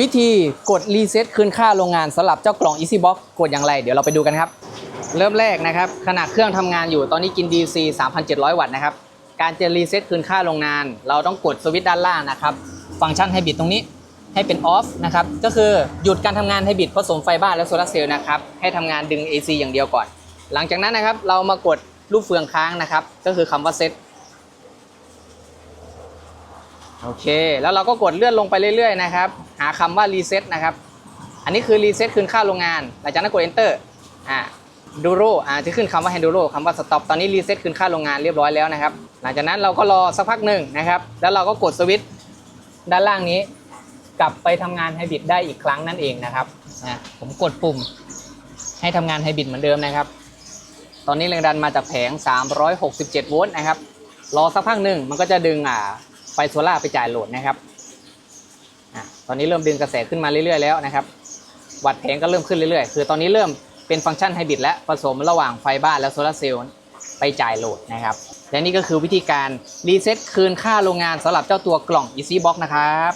วิธีกดรีเซ็ตคืนค่าโรงงานสำหรับเจ้ากล่อง EasyBox กดอย่างไรเดี๋ยวเราไปดูกันครับ เริ่มแรกนะครับขณะเครื่องทำงานอยู่ตอนนี้กิน DC 3,700 วัตต์นะครับ การจะรีเซ็ตคืนค่าโรงงาน เราต้องกดสวิตช์ด้านล่างนะครับ ฟังก์ชันให้บิดตรงนี้ให้เป็นออฟนะครับ ก็คือหยุดการทำงานให้บิดผสมไฟบ้านและโซลาเซลล์นะครับ ให้ทำงานดึง AC อย่างเดียวก่อน หลังจากนั้นนะครับเรามากดรูปเฟืองค้างนะครับ ก็คือคำว่าเซต โอเค แล้วเราก็กดเลื่อนลงไปเรื่อยๆนะครับ หาคำว่ารีเซ็ตนะครับ อันนี้คือรีเซ็ตคืนค่าโรงงาน หลังจากนั้นกด enter อ่าดูโรอ่าจะขึ้นคำว่า handuro คำว่า stop ตอนนี้รีเซ็ตคืนค่าโรงงานเรียบร้อยแล้วนะครับ หลังจากนั้นเราก็รอสักพักหนึ่งนะครับ แล้วเราก็กดสวิตช์ด้านล่างนี้ กลับไปทำงานไฮบริดได้อีกครั้งนั่นเองนะครับนะผมกดปุ่ม ให้ทำงานไฮบริดเหมือนเดิมนะครับ ตอนนี้แรงดันมาจากแผง 367 โวลต์นะครับ รอสักพักหนึ่งมันก็จะดึงอ่า ไฟโซล่าไปจ่ายโหลดนะครับอตอนนี้เริ่มดึงกระแสขึ้นมาเรื่อยๆแล้วนะครับ วัดแผงก็เริ่มขึ้นเรื่อยๆ คือตอนนี้เริ่มเป็นฟังก์ชันไฮบริดและผสมระหว่างไฟบ้านและโซลาเซลล์ไปจ่ายโหลดนะครับ และนี่ก็คือวิธีการรีเซ็ตคืนค่าโรงงานสำหรับเจ้าตัวกล่อง EasyBox นะครับ